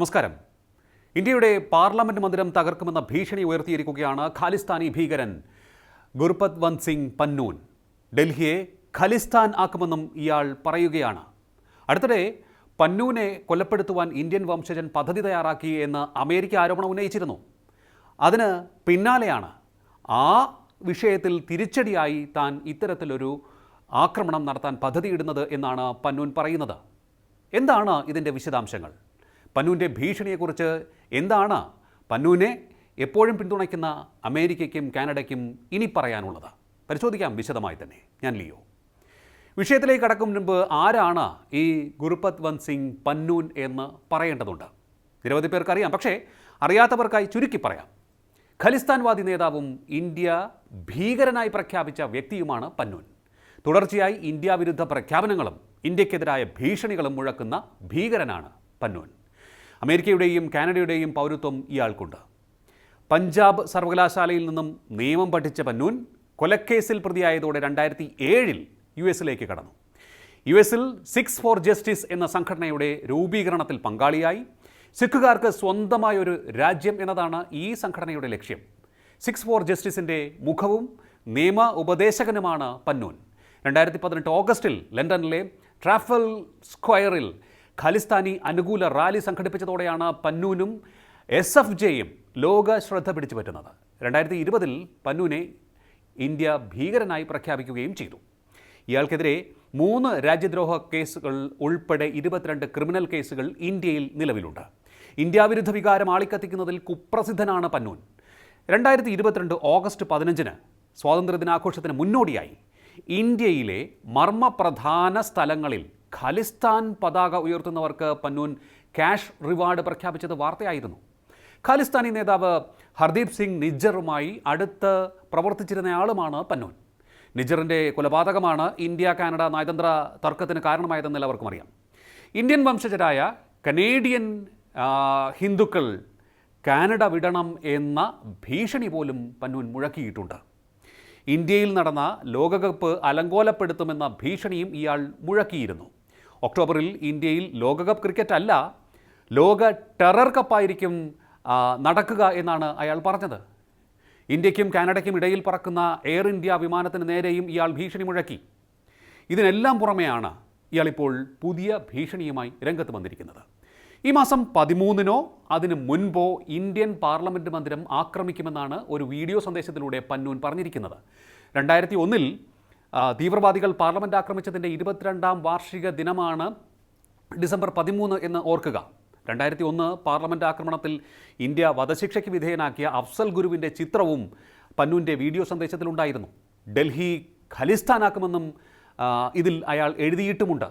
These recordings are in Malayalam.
നമസ്കാരം. ഇന്ത്യയുടെ പാർലമെന്റ് മന്ദിരം തകർക്കുമെന്ന ഭീഷണി ഉയർത്തിയിരിക്കുകയാണ് ഖാലിസ്ഥാനി ഭീകരൻ ഗുർപത് വന്ത് സിംഗ് പന്നൂൻ. ഡൽഹിയെ ഖലിസ്ഥാൻ ആക്കുമെന്നും ഇയാൾ പറയുകയാണ്. അടുത്തിടെ പന്നൂനെ കൊലപ്പെടുത്തുവാൻ ഇന്ത്യൻ വംശജൻ പദ്ധതി തയ്യാറാക്കി എന്ന് അമേരിക്ക ആരോപണം ഉന്നയിച്ചിരുന്നു. അതിന് പിന്നാലെയാണ് ആ വിഷയത്തിൽ തിരിച്ചടിയായി താൻ ഇത്തരത്തിലൊരു ആക്രമണം നടത്താൻ പദ്ധതിയിടുന്നത് എന്നാണ് പന്നൂൻ പറയുന്നത്. എന്താണ് ഇതിന്റെ വിശദാംശങ്ങൾ? പന്നൂന്റെ ഭീഷണിയെക്കുറിച്ച് എന്താണ് പന്നൂനെ എപ്പോഴും പിന്തുണയ്ക്കുന്ന അമേരിക്കയ്ക്കും കാനഡയ്ക്കും ഇനി പറയാനുള്ളത്? പരിശോധിക്കാം വിശദമായി തന്നെ. ഞാൻ ലിയോ. വിഷയത്തിലേക്ക് കടക്കും മുൻപ് ആരാണ് ഈ ഗുരുപത് വന്ത് സിംഗ് പന്നൂൻ എന്ന് പറയേണ്ടതുണ്ട്? നിരവധി പേർക്കറിയാം. പക്ഷേ അറിയാത്തവർക്കായി ചുരുക്കി പറയാം. ഖലിസ്ഥാൻവാദി നേതാവും ഇന്ത്യ ഭീകരനായി പ്രഖ്യാപിച്ച വ്യക്തിയുമാണ് പന്നൂൻ. തുടർച്ചയായി ഇന്ത്യ വിരുദ്ധ പ്രഖ്യാപനങ്ങളും ഇന്ത്യക്കെതിരായ ഭീഷണികളും മുഴക്കുന്ന ഭീകരനാണ് പന്നൂൻ. അമേരിക്കയുടെയും കാനഡയുടെയും പൗരത്വം ഇയാൾക്കുണ്ട്. പഞ്ചാബ് സർവകലാശാലയിൽ നിന്നും നിയമം പഠിച്ച പന്നൂൻ കൊലക്കേസിൽ പ്രതിയായതോടെ രണ്ടായിരത്തി ഏഴിൽ യു എസിലേക്ക് കടന്നു. യു എസിൽ സിക്സ് ഫോർ ജസ്റ്റിസ് എന്ന സംഘടനയുടെ രൂപീകരണത്തിൽ പങ്കാളിയായി. സിഖുകാർക്ക് സ്വന്തമായ ഒരു രാജ്യം എന്നതാണ് ഈ സംഘടനയുടെ ലക്ഷ്യം. സിക്സ് ഫോർ ജസ്റ്റിസിന്റെ മുഖവും നിയമ ഉപദേശകനുമാണ് പന്നൂൻ. രണ്ടായിരത്തി പതിനെട്ട് ഓഗസ്റ്റിൽ ലണ്ടനിലെ ട്രാഫൽ സ്ക്വയറിൽ ഖലിസ്ഥാനി അനുകൂല റാലി സംഘടിപ്പിച്ചതോടെയാണ് പന്നൂനും എസ് എഫ് ജെയും ലോക ശ്രദ്ധ പിടിച്ചു പറ്റുന്നത്. രണ്ടായിരത്തി ഇരുപതിൽ പന്നൂനെ ഇന്ത്യ ഭീകരനായി പ്രഖ്യാപിക്കുകയും ചെയ്തു. ഇയാൾക്കെതിരെ മൂന്ന് രാജ്യദ്രോഹ കേസുകൾ ഉൾപ്പെടെ ഇരുപത്തിരണ്ട് ക്രിമിനൽ കേസുകൾ ഇന്ത്യയിൽ നിലവിലുണ്ട്. ഇന്ത്യാവിരുദ്ധ വികാരം ആളിക്കത്തിക്കുന്നതിൽ കുപ്രസിദ്ധനാണ് പന്നൂൻ. രണ്ടായിരത്തി ഇരുപത്തിരണ്ട് ഓഗസ്റ്റ് പതിനഞ്ചിന് സ്വാതന്ത്ര്യദിനാഘോഷത്തിന് മുന്നോടിയായി ഇന്ത്യയിലെ മർമ്മപ്രധാന സ്ഥലങ്ങളിൽ ഖലിസ്ഥാൻ പതാക ഉയർത്തുന്നവർക്ക് പന്നൂൻ ക്യാഷ് റിവാർഡ് പ്രഖ്യാപിച്ചത് വാർത്തയായിരുന്നു. ഖാലിസ്ഥാനി നേതാവ് ഹർദീപ് സിംഗ് നിജ്ജറുമായി അടുത്ത് പ്രവർത്തിച്ചിരുന്നയാളുമാണ് പന്നൂൻ. നിജറിന്റെ കൊലപാതകമാണ് ഇന്ത്യ കാനഡ നയതന്ത്ര തർക്കത്തിന് കാരണമായതെന്ന് എല്ലാവർക്കും അറിയാം. ഇന്ത്യൻ വംശജരായ കനേഡിയൻ ഹിന്ദുക്കൾ കാനഡ വിടണം എന്ന ഭീഷണി പോലും പന്നൂൻ മുഴക്കിയിട്ടുണ്ട്. ഇന്ത്യയിൽ നടന്ന ലോകകപ്പ് അലങ്കോലപ്പെടുത്തുമെന്ന ഭീഷണിയും ഇയാൾ മുഴക്കിയിരുന്നു. ഒക്ടോബറിൽ ഇന്ത്യയിൽ ലോകകപ്പ് ക്രിക്കറ്റ് അല്ല ലോക ടെറർ കപ്പായിരിക്കും നടക്കുക എന്നാണ് അയാൾ പറഞ്ഞത്. ഇന്ത്യക്കും കാനഡയ്ക്കും ഇടയിൽ പറക്കുന്ന എയർ ഇന്ത്യ വിമാനത്തിന് നേരെയും ഇയാൾ ഭീഷണി മുഴക്കി. ഇതിനെല്ലാം പുറമെയാണ് ഇയാളിപ്പോൾ പുതിയ ഭീഷണിയുമായി രംഗത്ത് വന്നിരിക്കുന്നത്. ഈ മാസം പതിമൂന്നിനോ അതിനു മുൻപോ ഇന്ത്യൻ പാർലമെന്റ് മന്ദിരം ആക്രമിക്കുമെന്നാണ് ഒരു വീഡിയോ സന്ദേശത്തിലൂടെ പന്നൂൻ പറഞ്ഞിരിക്കുന്നത്. രണ്ടായിരത്തി ഒന്നിൽ തീവ്രവാദികൾ പാർലമെന്റ് ആക്രമിച്ചതിന്റെ ഇരുപത്തിരണ്ടാം വാർഷിക ദിനമാണ് ഡിസംബർ പതിമൂന്ന് എന്ന് ഓർക്കുക. രണ്ടായിരത്തി ഒന്ന് പാർലമെന്റ് ആക്രമണത്തിൽ ഇന്ത്യ വധശിക്ഷയ്ക്ക് വിധേയനാക്കിയ അഫ്സൽ ഗുരുവിന്റെ ചിത്രവും പന്നുവിന്റെ വീഡിയോ സന്ദേശത്തിലുണ്ടായിരുന്നു ഡൽഹി ഖലിസ്ഥാനാക്കുമെന്നും ഇതിൽ അയാൾ എഴുതിയിട്ടുമുണ്ട്.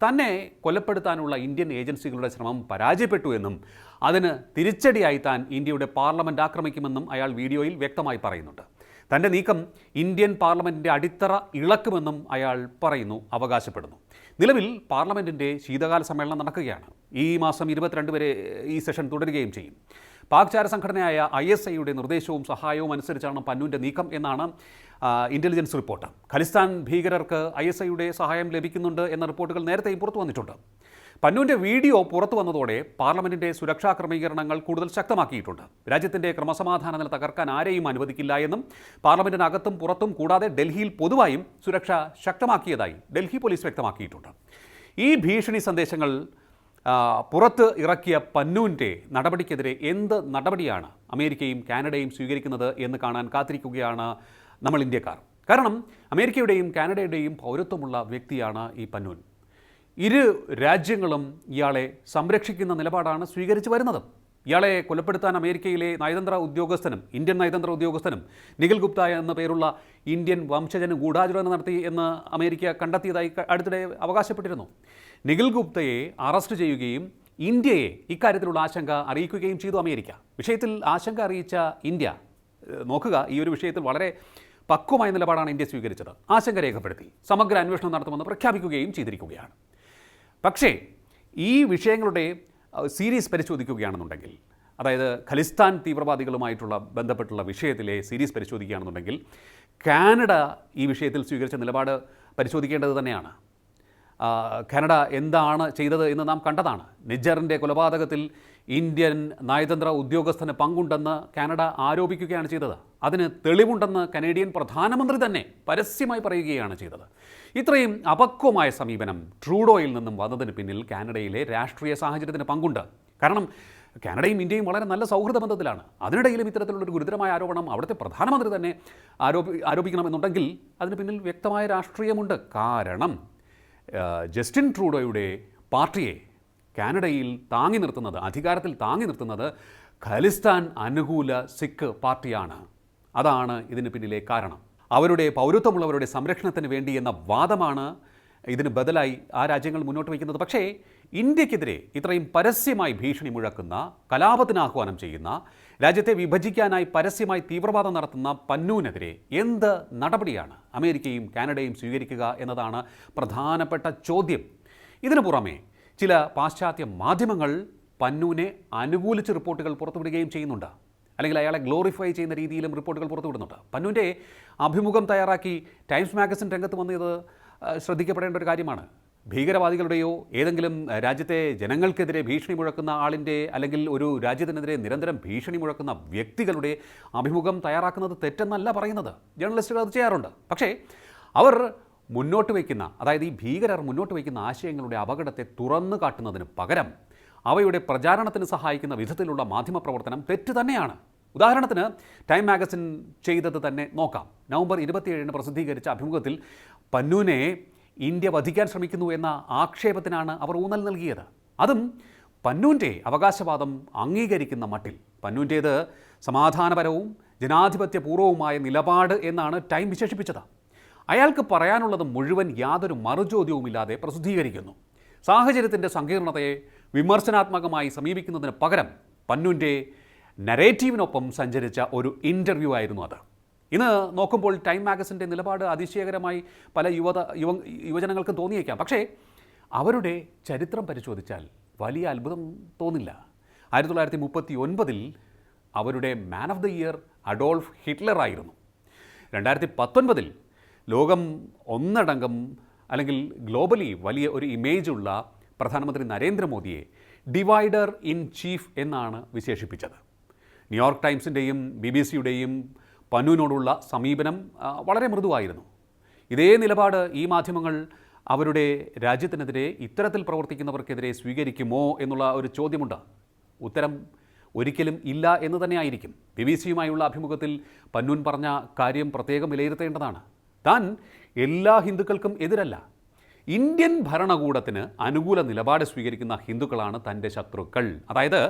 തന്നെ കൊലപ്പെടുത്താനുള്ള ഇന്ത്യൻ ഏജൻസികളുടെ ശ്രമം പരാജയപ്പെട്ടു എന്നും അതിന് തിരിച്ചടിയായി താൻ ഇന്ത്യയുടെ പാർലമെന്റ് ആക്രമിക്കുമെന്നും അയാൾ വീഡിയോയിൽ വ്യക്തമായി പറയുന്നുണ്ട്. തന്റെ നീക്കം ഇന്ത്യൻ പാർലമെന്റിന്റെ അടിത്തറ ഇളക്കുമെന്നും അയാൾ പറയുന്നു അവകാശപ്പെടുന്നു. നിലവിൽ പാർലമെന്റിന്റെ ശീതകാല സമ്മേളനം നടക്കുകയാണ്. ഈ മാസം ഇരുപത്തിരണ്ട് വരെ ഈ സെഷൻ തുടരുകയും ചെയ്യും. പാക് ചാര സംഘടനയായ ഐ എസ് ഐയുടെ നിർദ്ദേശവും സഹായവും അനുസരിച്ചാണ് പന്നുവിന്റെ നീക്കം എന്നാണ് ഇന്റലിജൻസ് റിപ്പോർട്ട്. ഖലിസ്ഥാൻ ഭീകരർക്ക് ഐ എസ് ഐയുടെ സഹായം ലഭിക്കുന്നുണ്ട് എന്ന റിപ്പോർട്ടുകൾ നേരത്തെയും പുറത്തു വന്നിട്ടുണ്ട്. പന്നൂന്റെ വീഡിയോ പുറത്തു വന്നതോടെ പാർലമെന്റിന്റെ സുരക്ഷാ ക്രമീകരണങ്ങൾ കൂടുതൽ ശക്തമാക്കിയിട്ടുണ്ട്. രാജ്യത്തിന്റെ ക്രമസമാധാന നില തകർക്കാൻ ആരെയും അനുവദിക്കില്ല എന്നും പാർലമെന്റിനകത്തും പുറത്തും കൂടാതെ ഡൽഹിയിൽ പൊതുവായും സുരക്ഷ ശക്തമാക്കിയതായി ഡൽഹി പോലീസ് വ്യക്തമാക്കിയിട്ടുണ്ട്. ഈ ഭീഷണി സന്ദേശങ്ങൾ പുറത്ത് ഇറക്കിയ പന്നൂന്റെ നടപടിക്കെതിരെ എന്ത് നടപടിയാണ് അമേരിക്കയും കാനഡയും സ്വീകരിക്കുന്നത് എന്ന് കാണാൻ കാത്തിരിക്കുകയാണ് നമ്മൾ ഇന്ത്യക്കാർ. കാരണം അമേരിക്കയുടെയും കാനഡയുടെയും പൗരത്വമുള്ള വ്യക്തിയാണ് ഈ പന്നൂൻ. ഇരു രാജ്യങ്ങളും ഇയാളെ സംരക്ഷിക്കുന്ന നിലപാടാണ് സ്വീകരിച്ചു വരുന്നത്. ഇയാളെ കൊലപ്പെടുത്താൻ അമേരിക്കയിലെ നയതന്ത്ര ഉദ്യോഗസ്ഥനും ഇന്ത്യൻ നയതന്ത്ര ഉദ്യോഗസ്ഥനും നിഖിൽ ഗുപ്ത എന്ന പേരുള്ള ഇന്ത്യൻ വംശജന് ഗൂഢാചരണം നടത്തി എന്ന് അമേരിക്ക കണ്ടെത്തിയതായി അടുത്തിടെ അവകാശപ്പെട്ടിരുന്നു. നിഖിൽ ഗുപ്തയെ അറസ്റ്റ് ചെയ്യുകയും ഇന്ത്യയെ ഇക്കാര്യത്തിലുള്ള ആശങ്ക അറിയിക്കുകയും ചെയ്തു അമേരിക്ക. വിഷയത്തിൽ ആശങ്ക അറിയിച്ച ഇന്ത്യ നോക്കുക ഈ ഒരു വിഷയത്തിൽ വളരെ പക്വമായ നിലപാടാണ് ഇന്ത്യ സ്വീകരിച്ചത്. ആശങ്ക രേഖപ്പെടുത്തി. സമഗ്ര അന്വേഷണം നടത്തുമെന്ന് പ്രഖ്യാപിക്കുകയും ചെയ്തിരിക്കുകയാണ്. പക്ഷേ ഈ വിഷയങ്ങളുടെ സീരീസ് പരിശോധിക്കുകയാണെന്നുണ്ടെങ്കിൽ അതായത് ഖലിസ്ഥാൻ തീവ്രവാദികളുമായിട്ടുള്ള ബന്ധപ്പെട്ടുള്ള വിഷയത്തിലെ സീരീസ് പരിശോധിക്കുകയാണെന്നുണ്ടെങ്കിൽ കാനഡ ഈ വിഷയത്തിൽ സ്വീകരിച്ച നിലപാട് പരിശോധിക്കേണ്ടത് തന്നെയാണ്. കാനഡ എന്താണ് ചെയ്തത് എന്ന് നാം കണ്ടതാണ്. നിജറിന്റെ കൊലപാതകത്തിൽ ഇന്ത്യൻ നയതന്ത്ര ഉദ്യോഗസ്ഥന് പങ്കുണ്ടെന്ന് കാനഡ ആരോപിക്കുകയാണ് ചെയ്തത്. അതിന് തെളിവുണ്ടെന്ന് കനേഡിയൻ പ്രധാനമന്ത്രി തന്നെ പരസ്യമായി പറയുകയാണ് ചെയ്തത്. ഇത്രയും അപക്വമായ സമീപനം ട്രൂഡോയിൽ നിന്നും വന്നതിന് പിന്നിൽ കാനഡയിലെ രാഷ്ട്രീയ സാഹചര്യത്തിന് പങ്കുണ്ട്. കാരണം കാനഡയും ഇന്ത്യയും വളരെ നല്ല സൗഹൃദ ബന്ധത്തിലാണ്. അതിനിടയിലും ഇത്തരത്തിലുള്ളൊരു ഗുരുതരമായ ആരോപണം അവിടുത്തെ പ്രധാനമന്ത്രി തന്നെ ആരോപി ആരോപിക്കണമെന്നുണ്ടെങ്കിൽ അതിന് പിന്നിൽ വ്യക്തമായ രാഷ്ട്രീയമുണ്ട്. കാരണം ജസ്റ്റിൻ ട്രൂഡോയുടെ പാർട്ടിയെ കാനഡയിൽ താങ്ങി നിർത്തുന്നത് അധികാരത്തിൽ താങ്ങി നിർത്തുന്നത് ഖലിസ്ഥാൻ അനുകൂല സിഖ് പാർട്ടിയാണ്. അതാണ് ഇതിന് പിന്നിലെ കാരണം. അവരുടെ പൗരത്വമുള്ളവരുടെ സംരക്ഷണത്തിന് വേണ്ടി എന്ന വാദമാണ് ഇതിന് ബദലായി ആ രാജ്യങ്ങൾ മുന്നോട്ട് വയ്ക്കുന്നത്. പക്ഷേ ഇന്ത്യക്കെതിരെ ഇത്രയും പരസ്യമായി ഭീഷണി മുഴക്കുന്ന കലാപത്തിന് ആഹ്വാനം ചെയ്യുന്ന രാജ്യത്തെ വിഭജിക്കാനായി പരസ്യമായി തീവ്രവാദം നടത്തുന്ന പന്നൂനെതിരെ എന്ത് നടപടിയാണ് അമേരിക്കയും കാനഡയും സ്വീകരിക്കുക എന്നതാണ് പ്രധാനപ്പെട്ട ചോദ്യം. ഇതിനു പുറമെ ചില പാശ്ചാത്യ മാധ്യമങ്ങൾ പന്നൂനെ അനുകൂലിച്ച് റിപ്പോർട്ടുകൾ പുറത്തുവിടുകയും ചെയ്യുന്നുണ്ട്. അല്ലെങ്കിൽ അയാളെ ഗ്ലോറിഫൈ ചെയ്യുന്ന രീതിയിലും റിപ്പോർട്ടുകൾ പുറത്തുവിടുന്നുണ്ട്. പന്നുവിന്റെ അഭിമുഖം തയ്യാറാക്കി ടൈംസ് മാഗസിൻ രംഗത്ത് വന്നത് ശ്രദ്ധിക്കപ്പെടേണ്ട ഒരു കാര്യമാണ്. ഭീകരവാദികളുടെയോ ഏതെങ്കിലും രാജ്യത്തെ ജനങ്ങൾക്കെതിരെ ഭീഷണി മുഴക്കുന്ന ആളിന്റെ അല്ലെങ്കിൽ ഒരു രാജ്യത്തിനെതിരെ നിരന്തരം ഭീഷണി മുഴക്കുന്ന വ്യക്തികളുടെ അഭിമുഖം തയ്യാറാക്കുന്നത് തെറ്റെന്നല്ല പറയുന്നത്. ജേർണലിസ്റ്റുകൾ അത് ചെയ്യാറുണ്ട്. പക്ഷേ അവർ മുന്നോട്ട് വയ്ക്കുന്ന അതായത് ഈ ഭീകരർ മുന്നോട്ട് വയ്ക്കുന്ന ആശയങ്ങളുടെ അപകടത്തെ തുറന്നു കാട്ടുന്നതിന് പകരം അവയുടെ പ്രചാരണത്തിന് സഹായിക്കുന്ന വിധത്തിലുള്ള മാധ്യമപ്രവർത്തനം തെറ്റ് തന്നെയാണ്. ഉദാഹരണത്തിന് ടൈം മാഗസിൻ ചെയ്തത് തന്നെ നോക്കാം. നവംബർ ഇരുപത്തിയേഴിന് പ്രസിദ്ധീകരിച്ച അഭിമുഖത്തിൽ പന്നൂനെ ഇന്ത്യ വധിക്കാൻ ശ്രമിക്കുന്നു എന്ന ആക്ഷേപത്തിനാണ് അവർ ഊന്നൽ നൽകിയത്. അതും പന്നൂന്റെ അവകാശവാദം അംഗീകരിക്കുന്ന മട്ടിൽ. പന്നൂന്റേത് സമാധാനപരവും ജനാധിപത്യപൂർവവുമായ നിലപാട് എന്നാണ് ടൈം വിശേഷിപ്പിച്ചത്. അയാൾക്ക് പറയാനുള്ളത് മുഴുവൻ യാതൊരു മറുചോദ്യവുമില്ലാതെ പ്രസിദ്ധീകരിക്കുന്നു. സാഹചര്യത്തിന്റെ സങ്കീർണതയെ വിമർശനാത്മകമായി സമീപിക്കുന്നതിന് പകരം പന്നുന്റെ നരേറ്റീവിനൊപ്പം സഞ്ചരിച്ച ഒരു ഇന്റർവ്യൂ ആയിരുന്നു അത്. ഇന്ന് നോക്കുമ്പോൾ ടൈം മാഗസിന്റെ നിലപാട് അതിശയകരമായി പല യുവത യുവ യുവജനങ്ങൾക്കും തോന്നിയേക്കാം. പക്ഷേ അവരുടെ ചരിത്രം പരിശോധിച്ചാൽ വലിയ അത്ഭുതം തോന്നില്ല. ആയിരത്തി തൊള്ളായിരത്തി മുപ്പത്തി ഒൻപതിൽ അവരുടെ man of the year Adolf Hitler ആയിരുന്നു രണ്ടായിരത്തി പത്തൊൻപതിൽ ലോകം ഒന്നടങ്കം അല്ലെങ്കിൽ ഗ്ലോബലി വലിയ ഒരു ഇമേജുള്ള പ്രധാനമന്ത്രി നരേന്ദ്രമോദിയെ ഡിവൈഡർ ഇൻ ചീഫ് എന്നാണ് വിശേഷിപ്പിച്ചത്. ന്യൂയോർക്ക് ടൈംസിന്റെയും ബി ബി സിയുടെയും പനുവിനോടുള്ള സമീപനം വളരെ മൃദുവായിരുന്നു. ഇതേ നിലപാട് ഈ മാധ്യമങ്ങൾ അവരുടെ രാജ്യത്തിനെതിരെ ഇത്തരത്തിൽ പ്രവർത്തിക്കുന്നവർക്കെതിരെ സ്വീകരിക്കുമോ എന്നുള്ള ഒരു ചോദ്യമുണ്ട്. ഉത്തരം ഒരിക്കലും ഇല്ല എന്ന് തന്നെയായിരിക്കും ബി ബി സിയുമായുള്ള അഭിമുഖത്തിൽ പന്നൂൻ പറഞ്ഞ കാര്യം പ്രത്യേകം വിലയിരുത്തേണ്ടതാണ്. താൻ എല്ലാ ഹിന്ദുക്കൾക്കും എതിരല്ല. ഇന്ത്യൻ ഭരണകൂടത്തിന് അനുകൂല നിലപാട് സ്വീകരിക്കുന്ന ഹിന്ദുക്കളാണ് തന്റെ ശത്രുക്കൾ. അതായത്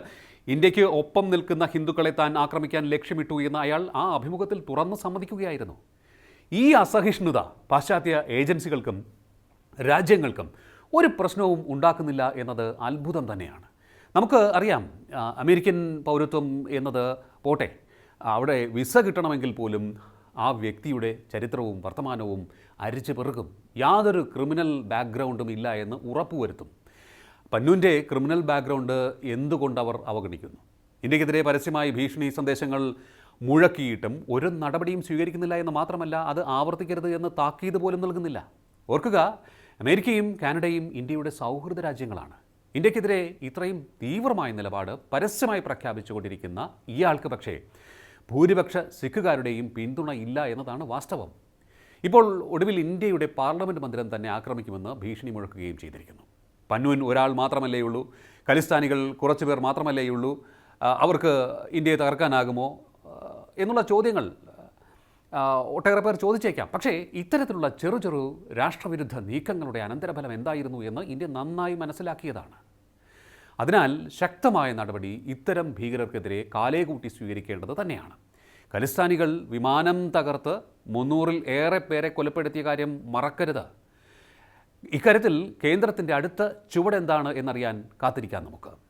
ഇന്ത്യയ്ക്ക് ഒപ്പം നിൽക്കുന്ന ഹിന്ദുക്കളെ താൻ ആക്രമിക്കാൻ ലക്ഷ്യമിട്ടു എന്ന് അയാൾ ആ അഭിമുഖത്തിൽ തുറന്ന് സമ്മതിക്കുകയായിരുന്നു. ഈ അസഹിഷ്ണുത പാശ്ചാത്യ ഏജൻസികൾക്കും രാജ്യങ്ങൾക്കും ഒരു പ്രശ്നവും ഉണ്ടാക്കുന്നില്ല എന്നത് അത്ഭുതം തന്നെയാണ്. നമുക്ക് അറിയാം അമേരിക്കൻ പൗരത്വം എന്നത് പോട്ടെ അവിടെ വിസ കിട്ടണമെങ്കിൽ പോലും ആ വ്യക്തിയുടെ ചരിത്രവും വർത്തമാനവും അരിച്ചു പെറുക്കും. യാതൊരു ക്രിമിനൽ ബാക്ക്ഗ്രൗണ്ടും ഇല്ല എന്ന് ഉറപ്പുവരുത്തും. പന്നുവിന്റെ ക്രിമിനൽ ബാക്ക്ഗ്രൗണ്ട് എന്തുകൊണ്ട് അവർ അവഗണിക്കുന്നു? ഇന്ത്യക്കെതിരെ പരസ്യമായി ഭീഷണി സന്ദേശങ്ങൾ മുഴക്കിയിട്ടും ഒരു നടപടിയും സ്വീകരിക്കുന്നില്ല എന്ന് മാത്രമല്ല അത് ആവർത്തിക്കരുത് എന്ന് താക്കീത് പോലും നൽകുന്നില്ല. ഓർക്കുക അമേരിക്കയും കാനഡയും ഇന്ത്യയുടെ സൗഹൃദ രാജ്യങ്ങളാണ്. ഇന്ത്യക്കെതിരെ ഇത്രയും തീവ്രമായ നിലപാട് പരസ്യമായി പ്രഖ്യാപിച്ചുകൊണ്ടിരിക്കുന്ന ഇയാൾക്ക് പക്ഷേ ഭൂരിപക്ഷ സിഖുകാരുടെയും പിന്തുണ ഇല്ല എന്നതാണ് വാസ്തവം. ഇപ്പോൾ ഒടുവിൽ ഇന്ത്യയുടെ പാർലമെന്റ് മന്ദിരം തന്നെ ആക്രമിക്കുമെന്ന് ഭീഷണി മുഴക്കുകയും ചെയ്തിരിക്കുന്നു. പന്നൂൻ ഒരാൾ മാത്രമല്ലേ ഉള്ളൂ ഖലിസ്ഥാനികൾ കുറച്ച് പേർ മാത്രമല്ലേ ഉള്ളൂ അവർക്ക് ഇന്ത്യയെ തകർക്കാനാകുമോ എന്നുള്ള ചോദ്യങ്ങൾ ഒട്ടേറെ പേർ ചോദിച്ചേക്കാം. പക്ഷേ ഇത്തരത്തിലുള്ള ചെറു ചെറു രാഷ്ട്രവിരുദ്ധ നീക്കങ്ങളുടെ അനന്തരഫലം എന്തായിരുന്നു എന്ന് ഇന്ത്യ നന്നായി മനസ്സിലാക്കിയതാണ്. അതിനാൽ ശക്തമായ നടപടി ഇത്തരം ഭീകരർക്കെതിരെ കാലേകൂട്ടി സ്വീകരിക്കേണ്ടത് തന്നെയാണ്. ഖലിസ്ഥാനികൾ വിമാനം തകർത്ത് മുന്നൂറിൽ ഏറെ പേരെ കൊലപ്പെടുത്തിയ കാര്യം മറക്കരുത്. ഇക്കാര്യത്തിൽ കേന്ദ്രത്തിന്റെ അടുത്ത ചുവടെന്താണ് എന്നറിയാൻ കാത്തിരിക്കാം നമുക്ക്.